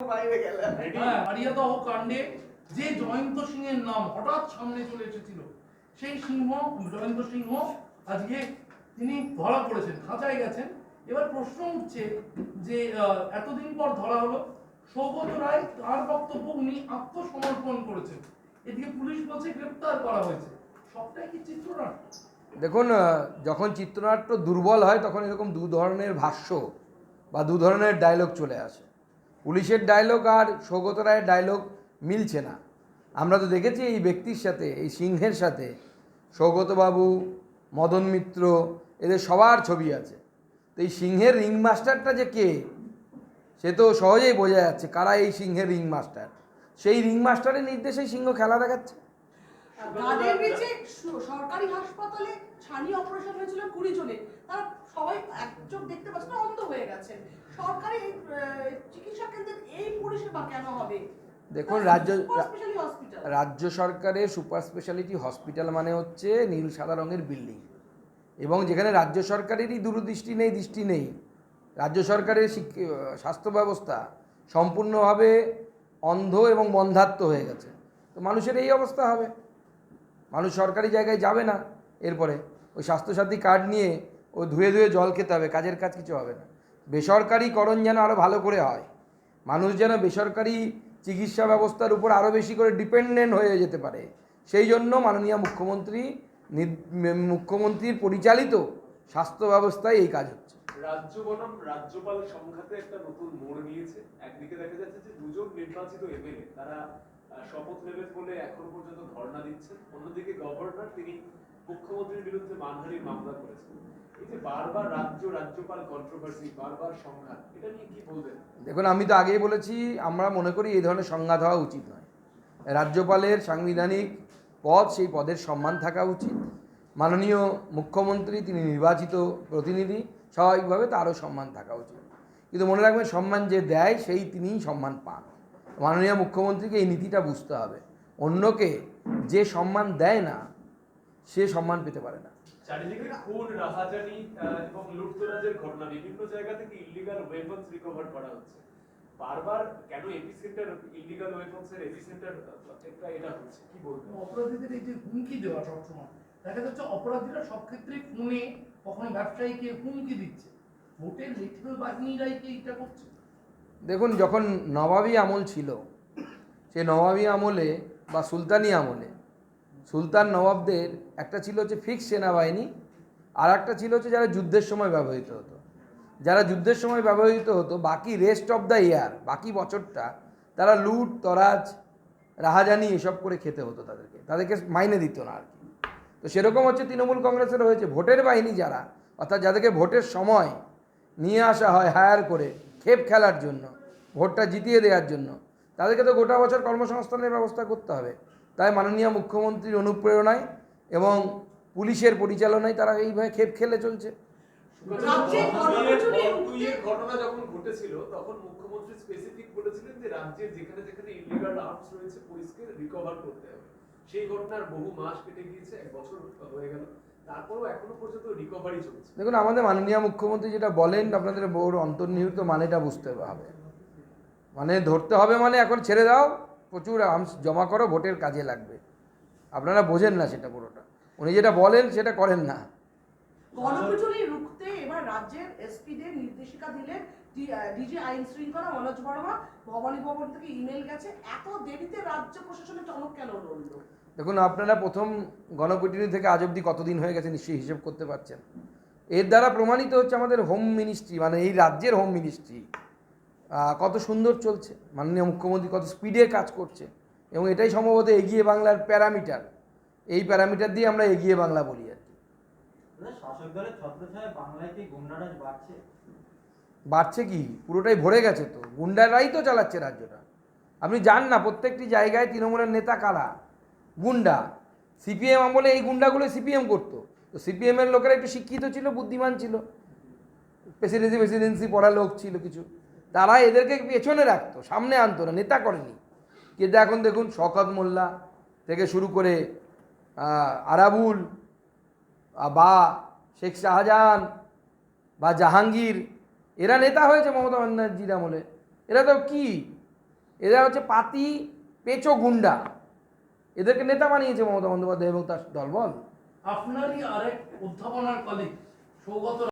হ্যাঁ কাণ্ডে যে জয়ন্ত সিংহের নাম হঠাৎ সামনে চলে এসেছিল সেই সিংহ জয়ন্ত সিংহ আজকে তিনি ধরা পড়েছেন খাঁচায় গেছেন। এবার প্রশ্ন উঠছে যে এতদিন পর ধরা হলো সৌগত রায় তার বক্তব্য উনি আত্মসমর্পণ করেছেন। এদিকে পুলিশ বলছে গ্রেপ্তার করা হয়েছে। সবটাই কি চিত্রনাট্য? দেখুন যখন চিত্রনাট্য দুর্বল হয় তখন এরকম দু ধরনের ভাষ্য বা দু ধরনের ডায়লগ চলে আসে। পুলিশের ডায়লগ আর সৌগত রায়ের ডায়লগ মিলছে না। আমরা তো দেখেছি এই ব্যক্তির সাথে, এই সিংহের সাথে, সৌগতবাবু, মদন মিত্র, এদের সবার ছবি আছে। তো এই সিংহের রিং মাস্টারটা যে কে, সে তো সহজেই বোঝা যাচ্ছে কারা এই সিংহের রিং মাস্টার সেই রিং মাস্টারের নির্দেশেই সিংহ খেলা দেখাচ্ছে। সরকারি হাসপাতালে ছানি অপারেশন হয়েছিল কুড়ি জনে তারা সবাই দেখতে পাচ্ছে অন্ধ হয়ে গেছে সরকারি চিকিৎসা কেন্দ্রের এই পরিষেবা কেন হবে দেখুন রাজ্য রাজ্য সরকারের সুপার স্পেশালিটি হসপিটাল মানে হচ্ছে নীল সাদা রঙের বিল্ডিং এবং যেখানে রাজ্য সরকারেরই দূরদৃষ্টি নেই দৃষ্টি নেই। রাজ্য সরকারের স্বাস্থ্য ব্যবস্থা সম্পূর্ণভাবে অন্ধ এবং বন্ধাত্ম হয়ে গেছে। তো মানুষের এই অবস্থা হবে। মানুষ সরকারি জায়গায় যাবে না এরপরে। ওই স্বাস্থ্যসাথী কার্ড নিয়ে ও ধুয়ে ধুয়ে জল খেতে হবে কাজের কাজ কিছু হবে না। বেসরকারিকরণ যেন আরও ভালো করে হয়। মানুষ যেন বেসরকারি চিকিৎসা ব্যবস্থার উপর আরও বেশি করে ডিপেন্ডেন্ট হয়ে যেতে পারে। সেই জন্য মাননীয় মুখ্যমন্ত্রী মুখ্যমন্ত্রীর পরিচালিত স্বাস্থ্য ব্যবস্থায় এই কাজ হচ্ছে। রাজ্য বনাম রাজ্যপাল সংঘাতে একটা নতুন মোড় নিয়েছে। একদিকে দেখা যাচ্ছে যে দুজন নির্বাচিত এমএলএ, তারা শপথ নেবেন বলে এখনও পর্যন্ত ধর্ণা দিচ্ছেন। অন্যদিকে গভর্নর, তিনি মুখ্যমন্ত্রীর বিরুদ্ধে মানহানির মামলা করেছেন এই যে বারবার রাজ্য, রাজ্যপাল কন্ট্রোভার্সি বারবার সংঘাত, এটা নিয়ে কি বলবেন? দেখুন, আমি তো আগেই বলেছি, আমরা মনে করি এই ধরনের সংঘাত হওয়া উচিত নয়। রাজ্যপালের সাংবিধানিক পদ, সেই পদের সম্মান থাকা উচিত। মাননীয় মুখ্যমন্ত্রী, তিনি নির্বাচিত প্রতিনিধি, স্বাভাবিকভাবে তারও সম্মান থাকা উচিত। কিন্তু মনে রাখবেন, সম্মান যে দেয়, সেই তিনিই সম্মান পান। মাননীয় মুখ্যমন্ত্রীকে এই নীতিটা বুঝতে হবে। অন্যকে যে সম্মান দেয় না সে সম্মান পেতে পারে না। চারিদিকে খুন রাহাজানি এবং লুটতরাজের ঘটনা। বিভিন্ন জায়গা থেকে ইলিগাল ওয়েপন্স রিকভার করা হচ্ছে। বারবার কেন এপিসেন্টার ইলিগাল ওয়েপন্স এর এপিসেন্টার একটা এটা হচ্ছে কি বলবেন অপরাধীদের এই যে হুমকি দেওয়া সবসময় দেখা যাচ্ছে অপরাধীরা সব ক্ষেত্রে ফোনে কখনো ব্যবসায়ীকে হুমকি দিচ্ছে। ভোটের বাহিনীরাই কি এটা করছে? দেখুন যখন নবাবী আমল ছিল সে নবাবী আমলে বা সুলতানি আমলে সুলতান নবাবদের একটা ছিল হচ্ছে ফিক্স সেনাবাহিনী আর একটা ছিল হচ্ছে যারা যুদ্ধের সময় ব্যবহৃত হতো। যারা যুদ্ধের সময় ব্যবহৃত হতো, বাকি রেস্ট অফ দ্য ইয়ার বাকি বছরটা তারা লুট, তরাজ, রাহাজানি এসব করে খেতে হতো তাদেরকে। তাদেরকে মাইনে দিত না আর কি। তো সেরকম হচ্ছে তৃণমূল কংগ্রেসের হয়েছে। ভোটের বাহিনী যারা, অর্থাৎ যাদেরকে ভোটের সময় নিয়ে আসা হয় হায়ার করে, খেপ খেলার জন্য, ভোটটা জিতিয়ে দেওয়ার জন্য, তাদেরকে তো গোটা বছর কর্মসংস্থানের ব্যবস্থা করতে হবে। তাই মাননীয় মুখ্যমন্ত্রীর অনুপ্রেরণায় এবং পুলিশের পরিচালনায় তারা এইভাবে খেপ খেলে চলছে। রাজ্যে কর্মসূচি দুইয়ের ঘটনা যখন ঘটেছিল তখন মুখ্যমন্ত্রী স্পেসিফিক বলেছিলেন যে রাজ্যে যেখানে যেখানে ইলিগাল আর্মস রয়েছে পুলিশকে রিকভার করতে হবে। সেই ঘটনার বহু মাস কেটে গিয়েছে এক বছর হয়ে গেল। তারপরেও এখনও পর্যন্ত রিকভারি চলছে। দেখুন আমাদের মাননীয় মুখ্যমন্ত্রী যেটা বলেন আপনাদের বড় অন্তর্নিহিত মানেটা বুঝতে হবে। মানে ধরতে হবে মানে এখন ছেড়ে দাও প্রচুর আর্মস জমা করো ভোটের কাজে লাগবে। আপনারা বোঝেন না সেটা পুরোটা। উনি যেটা বলেন সেটা করেন না। গণপিটুনি রুখতে এবার রাজ্যের এসপিদের নির্দেশিকা দিলেন ডিজি আইন শৃঙ্খলা মনোজ বর্মা ভবানী ভবন থেকে ইমেল গেছে। এত দেরিতে রাজ্য প্রশাসনের টনক কেন লড়ল দেখুন আপনারা প্রথম গণপিটুনি থেকে আজ অবধি কতদিন হয়ে গেছে নিশ্চয়ই হিসেব করতে পারছেন। এর দ্বারা প্রমাণিত হচ্ছে আমাদের হোম মিনিস্ট্রি মানে এই রাজ্যের হোম মিনিস্ট্রি কত সুন্দর চলছে। মাননীয় মুখ্যমন্ত্রী কত স্পিডে কাজ করছে। এবং এটাই সম্ভবত এগিয়ে বাংলার প্যারামিটার। এই প্যারামিটার দিয়ে আমরা এগিয়ে বাংলা বলি আর কি। বাড়ছে? কি? পুরোটাই ভরে গেছে তো। গুন্ডারাই তো চালাচ্ছে রাজ্যটা। আপনি যান না প্রত্যেকটি জায়গায় তৃণমূলের নেতা কারা? গুন্ডা। সিপিএম আমলে এই গুন্ডাগুলো সিপিএম করতো। তো সিপিএমের লোকেরা একটু শিক্ষিত ছিল বুদ্ধিমান ছিল। প্রেসিডেন্সি প্রেসিডেন্সি পড়া লোক ছিল কিছু। তারা এদেরকে পেছনে রাখতো, সামনে আনতো না, নেতা করেনি। কিন্তু এখন দেখুন শকত মোল্লা থেকে শুরু করে আরাবুল বা, শেখ শাহজাহান বা জাহাঙ্গীর, এরা নেতা হয়েছে মমতা ব্যানার্জির আমলে। এরা তো কি? এরা হচ্ছে পাতি পেচো গুন্ডা। এদেরকে নেতা বানিয়েছে মমতা বন্দ্যোপাধ্যায় এবং তার দলবল। আপনারই আরেক অধ্যাপনার কলিগ সৌগত